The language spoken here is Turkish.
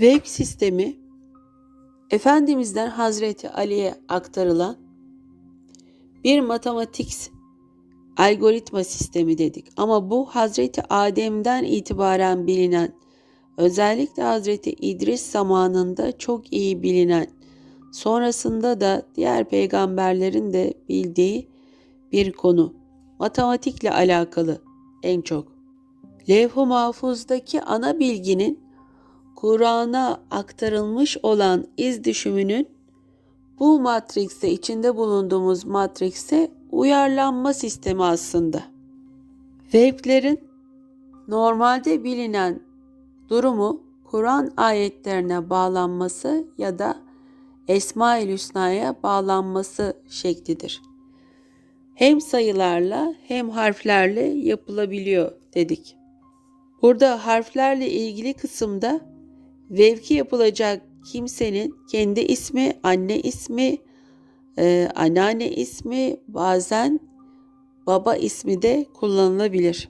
Web sistemi Efendimiz'den Hazreti Ali'ye aktarılan bir matematik algoritma sistemi dedik. Ama bu Hazreti Adem'den itibaren bilinen, özellikle Hazreti İdris zamanında çok iyi bilinen, sonrasında da diğer peygamberlerin de bildiği bir konu. Matematikle alakalı en çok. Levh-i Mahfuz'daki ana bilginin Kur'an'a aktarılmış olan iz düşümünün bu matrikste içinde bulunduğumuz matrikse uyarlanma sistemi aslında. Wave'lerin normalde bilinen durumu Kur'an ayetlerine bağlanması ya da Esma-ül Hüsna'ya bağlanması şeklidir. Hem sayılarla hem harflerle yapılabiliyor dedik. Burada harflerle ilgili kısımda vevki yapılacak kimsenin kendi ismi, anne ismi, e, anneanne ismi, bazen baba ismi de kullanılabilir.